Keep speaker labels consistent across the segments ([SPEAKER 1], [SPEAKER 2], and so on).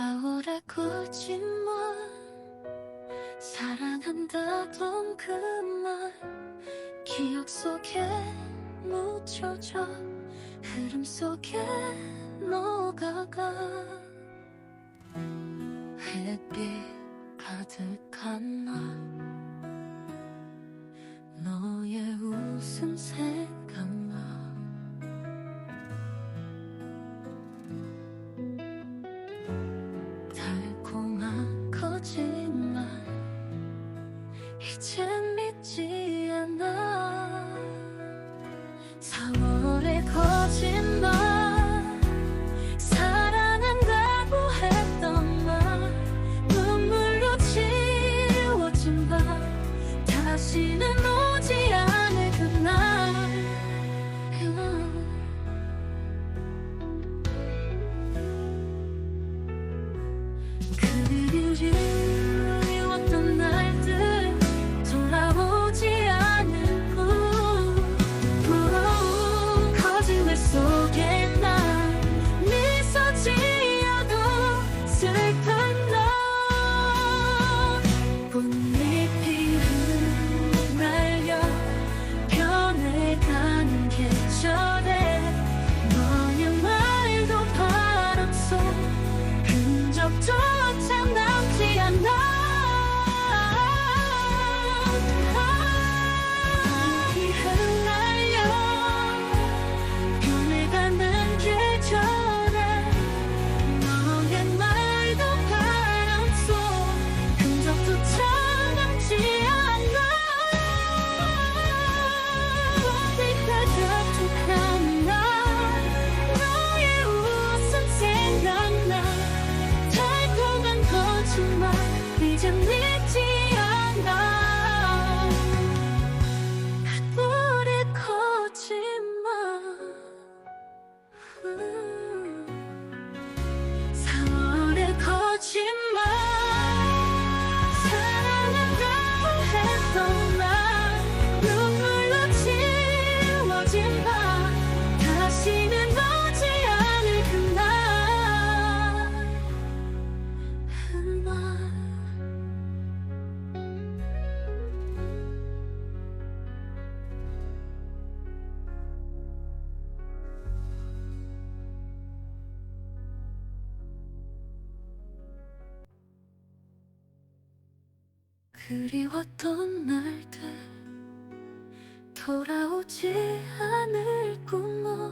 [SPEAKER 1] 4월의 거짓말 사랑한다던 그 말 기억 속에 묻혀져 흐름 속에 녹아가 햇빛 가득한 날 이젠 믿지 않아. 4월의 거짓말 그리웠던 날들 돌아오지 않을 꿈어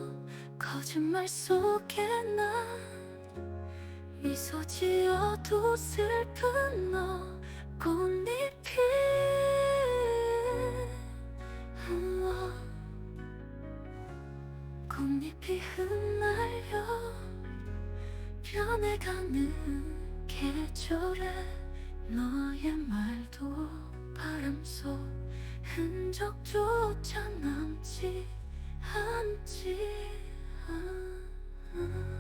[SPEAKER 1] 거짓말 속에 난 미소 지어도 슬픈 너 꽃잎이 흘러 꽃잎이 흩날려 변해가는 계절에 너의 말도 바람 속 흔적조차 남지 않지. 않아